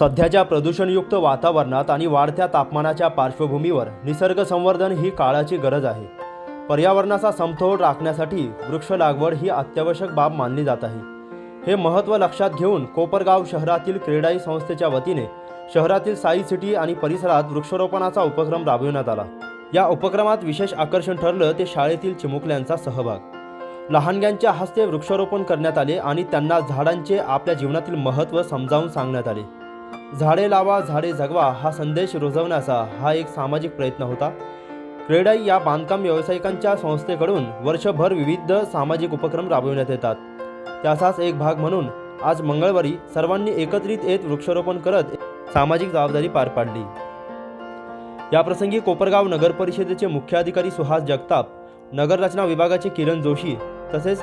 सध्याच्या प्रदूषणयुक्त वातावरणात आणि वाढत्या तापमानाच्या पार्श्वभूमीवर निसर्ग संवर्धन ही काळाची गरज आहे पर्यावरणाचा समतोल राखण्यासाठी वृक्ष लागवड ही अत्यावश्यक बाब मानली जात आहे. हे महत्त्व लक्षात घेऊन कोपरगाव शहरातील क्रीडाई संस्थेच्या वतीने शहरातील साई सिटी आणि परिसरात वृक्षारोपणाचा उपक्रम राबविण्यात आला. या उपक्रमात विशेष आकर्षण ठरलं ते शाळेतील चिमुकल्यांचा सहभाग. लहानग्यांच्या हस्ते वृक्षारोपण करण्यात आले आणि त्यांना झाडांचे आपल्या जीवनातील महत्त्व समजावून सांगण्यात आले. झाडे लावा झाडे जगवा हा संदेश रुजवण्याचा हा एक सामाजिक प्रयत्न होता. क्रेडाई या बांधकाम व्यावसायिकांच्या संस्थेकडून वर्षभर विविध सामाजिक उपक्रम राबविण्यात येतात. त्याचाच एक भाग म्हणून आज मंगळवारी सर्वांनी एकत्रित येत वृक्षारोपण करत सामाजिक जबाबदारी पार पाडली. याप्रसंगी कोपरगाव नगर परिषदेचे मुख्याधिकारी सुहास जगताप नगररचना विभागाचे किरण जोशी तसेच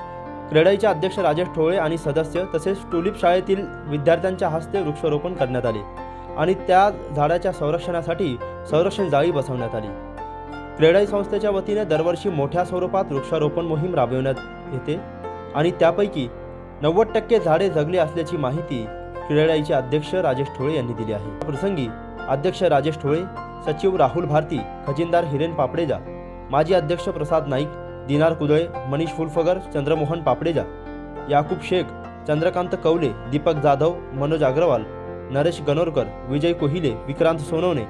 क्रेडाईचे अध्यक्ष राजेश ठोळे आणि सदस्य तसेच टुलिप शाळेतील विद्यार्थ्यांच्या हस्ते वृक्षारोपण करण्यात आले आणि त्या झाडाच्या संरक्षणासाठी संरक्षण जाळी बसवण्यात आली. क्रेडाई संस्थेच्या वतीने दरवर्षी मोठ्या स्वरूपात वृक्षारोपण मोहीम राबविण्यात येते आणि त्यापैकी नव्वद टक्के झाडे जगली असल्याची माहिती क्रेडाईचे अध्यक्ष राजेश ठोळे यांनी दिली आहे. प्रसंगी अध्यक्ष राजेश ठोळे सचिव राहुल भारती खजिनदार हिरेन पापडेजा माजी अध्यक्ष प्रसाद नाईक दिनार कुदळे मनीष फुलफगर चंद्रमोहन पापडेजा याकूब शेख चंद्रकांत कवले दीपक जाधव मनोज अग्रवाल नरेश गणोरकर विजय कोहिले विक्रांत सोनवणे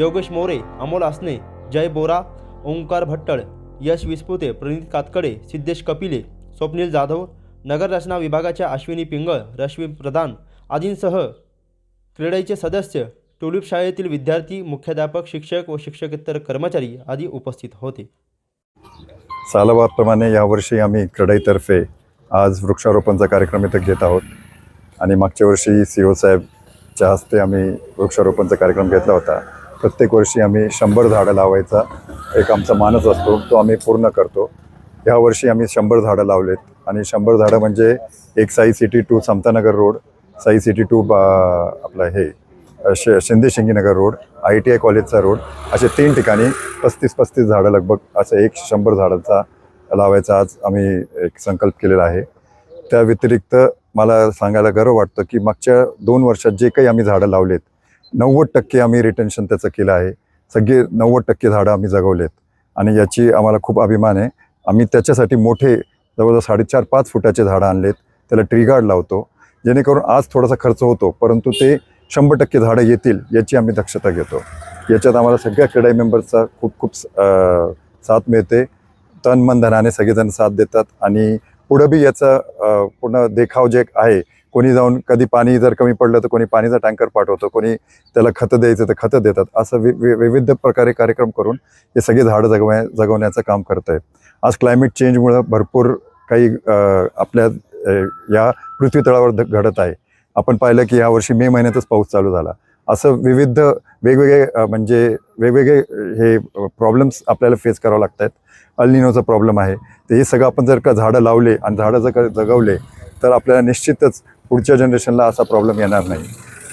योगेश मोरे अमोल आसने जय बोरा ओंकार भट्टळ यश विस्पुते प्रणित कातकडे सिद्धेश कपिले स्वप्नील जाधव नगर रचना विभागाच्या अश्विनी पिंगळ रश्मी प्रधान आदींसह क्रीडाईचे सदस्य टुलिप शाळेतील विद्यार्थी मुख्याध्यापक शिक्षक व शिक्षकेतर कर्मचारी आदी उपस्थित होते. सालाबादप्रमाणे यावर्षी आम्ही क्रेडाईतर्फे आज वृक्षारोपणचा कार्यक्रम इथं घेत आहोत. आणि मागच्या वर्षी सी ओ साहेबच्या हस्ते आम्ही वृक्षारोपणचा कार्यक्रम घेतला होता. प्रत्येक वर्षी आम्ही शंभर झाडं लावायचा एक आमचा मानस असतो तो आम्ही पूर्ण करतो. यावर्षी आम्ही शंभर झाडं लावलेत. आणि शंभर झाडं म्हणजे एक Sai city to Samatanagar road Sai city to बा आपलं हे शे Shinde Shinginagar road I T I कॉलेजचा रोड असे तीन ठिकाणी पस्तीस पस्तीस झाडं लगभग असं एक शंभर झाडांचा लावायचा आज आम्ही एक संकल्प केलेला आहे. त्या व्यतिरिक्त मला सांगायला गर्व वाटतं की मागच्या दोन वर्षात जे काही आम्ही झाडं लावलेत नव्वद टक्के आम्ही रिटेन्शन त्याचं केलं आहे. सगळे नव्वद टक्के झाडं आम्ही जगवलेत. आणि याची आम्हाला खूप अभिमान आहे. आम्ही त्याच्यासाठी मोठे जवळजवळ साडेचार पाच फुटाचे झाडं आणलेत. त्याला ट्री गार्ड लावतो. जेणेकरून आज थोडासा खर्च होतो. परंतु ते शंभर टक्के झाडं येतील याची आम्ही दक्षता घेतो. याच्यात आम्हाला सगळ्या क्रीडाई मेंबर्सचा खूप खूप साथ मिळते. तन मन धनाने सगळेजण साथ देतात आणि पुढं बी याचा पूर्ण देखाव जे आहे कोणी जाऊन कधी पाणी जर कमी पडलं तर कोणी पाणीचा टँकर पाठवतो कोणी त्याला खतं द्यायचं तर खतं देतात. असं विविध प्रकारे कार्यक्रम करून हे सगळे झाडं जगवण्या जगवण्याचं काम करत आहे आज क्लायमेट चेंजमुळं भरपूर काही आपल्या या पृथ्वीतळावर घडत आहे. आपण पाहिलं की यावर्षी मे महिन्यातच पाऊस चालू झाला. असं विविध वेगवेगळे म्हणजे वेगवेगळे हे प्रॉब्लेम्स आपल्याला फेस करावं लागत आहेत अल्निनोचा प्रॉब्लेम आहे. तर हे सगळं आपण जर का झाडं लावले आणि झाडं जर जगवले तर आपल्याला निश्चितच पुढच्या जनरेशनला असा प्रॉब्लेम येणार नाही.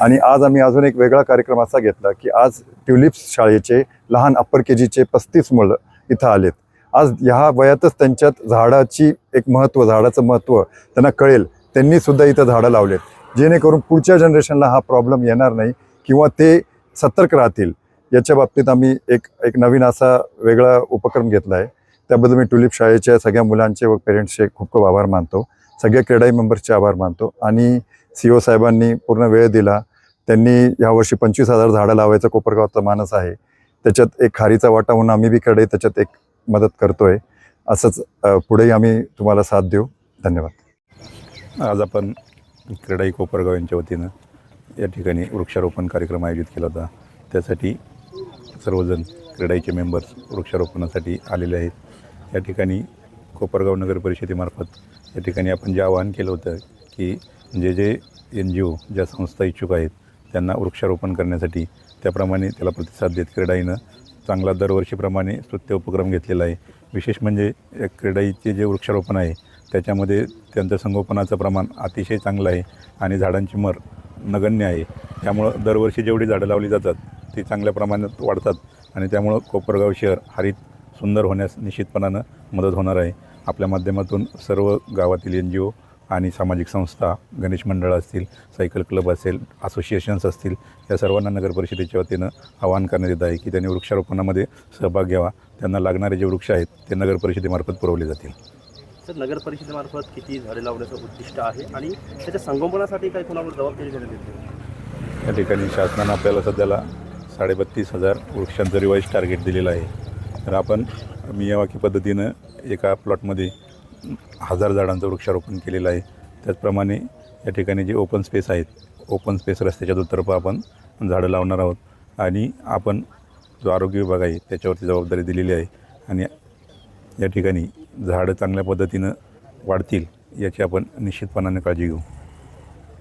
आणि आज आम्ही अजून एक वेगळा कार्यक्रम असा घेतला की आज ट्युलिप्स शाळेचे लहान अप्पर के जीचे पस्तीस मुलं इथं आलेत. आज ह्या वयातच त्यांच्यात झाडाची एक महत्त्व झाडाचं महत्त्व त्यांना कळेल. त्यांनीसुद्धा इथं झाडं लावलेत. जेणेकरून पुढच्या जनरेशनला हा प्रॉब्लेम येणार नाही किंवा ते सतर्क राहतील. याच्या बाबतीत आम्ही एक एक नवीन असा वेगळा उपक्रम घेतला आहे. त्याबद्दल मी टुलिप शाळेच्या सगळ्या मुलांचे व पेरेंट्सचे खूप खूप आभार मानतो. सगळ्या क्रीडाई मेंबर्सचे आभार मानतो. आणि सी ओ साहेबांनी पूर्ण वेळ दिला. त्यांनी यावर्षी पंचवीस हजार झाडं लावायचा कोपरगावचा मानस आहे. त्याच्यात एक खारीचा वाटा होऊन आम्ही बी कडे त्याच्यात एक मदत करतोय. असंच पुढेही आम्ही तुम्हाला साथ देऊ. धन्यवाद. आज आपण क्रीडाई कोपरगाव यांच्या वतीनं या ठिकाणी वृक्षारोपण कार्यक्रम आयोजित केला होता. त्यासाठी सर्वजण क्रीडाईचे मेंबर्स वृक्षारोपणासाठी आलेले आहेत. या ठिकाणी कोपरगाव नगर परिषदेमार्फत या ठिकाणी आपण जे आवाहन केलं होतं की जे जे एन जी ओ ज्या संस्था इच्छुक आहेत त्यांना वृक्षारोपण करण्यासाठी त्याप्रमाणे त्याला प्रतिसाद देत क्रीडाईनं चांगला दरवर्षीप्रमाणे स्तुत्य उपक्रम घेतलेला आहे. विशेष म्हणजे या क्रीडाईचे जे वृक्षारोपण आहे त्याच्यामध्ये त्यांचं संगोपनाचं प्रमाण अतिशय चांगलं आहे आणि झाडांची मर नगण्य आहे. त्यामुळं दरवर्षी जेवढी झाडं लावली जातात ती चांगल्या प्रमाणात वाढतात आणि त्यामुळं कोपरगाव शहर हरित सुंदर होण्यास निश्चितपणानं मदत होणार आहे. आपल्या माध्यमातून सर्व गावातील एन जी ओ आणि सामाजिक संस्था गणेश मंडळ असतील सायकल क्लब असेल असोसिएशन्स असतील या सर्वांना नगर परिषदेच्या वतीनं आवाहन करण्यात येत आहे की त्यांनी वृक्षारोपणामध्ये सहभाग घ्यावा. त्यांना लागणारे जे वृक्ष आहेत ते नगर परिषदेमार्फत पुरवले जातील. सर नगर परिषदेमार्फत किती झाडे लावण्याचं उद्दिष्ट आहे आणि त्याच्या संगोपनासाठी काही कोणावर जबाबदारी देण्यात येते? या ठिकाणी शासनानं आपल्याला सध्याला साडेबत्तीस हजार वृक्षांचं रिवाईज टार्गेट दिलेलं आहे. तर आपण मियावाकी पद्धतीनं एका प्लॉटमध्ये हजार झाडांचं वृक्षारोपण केलेलं आहे. त्याचप्रमाणे या ठिकाणी जे ओपन स्पेस आहेत ओपन स्पेस रस्त्याच्या दुतर्फा आपण झाडं लावणार आहोत आणि आपण जो आरोग्य विभाग आहे त्याच्यावरती जबाबदारी दिलेली आहे. आणि या ठिकाणी झाडं चांगल्या पद्धतीनं वाढतील याची आपण निश्चितपणाने काळजी घेऊ.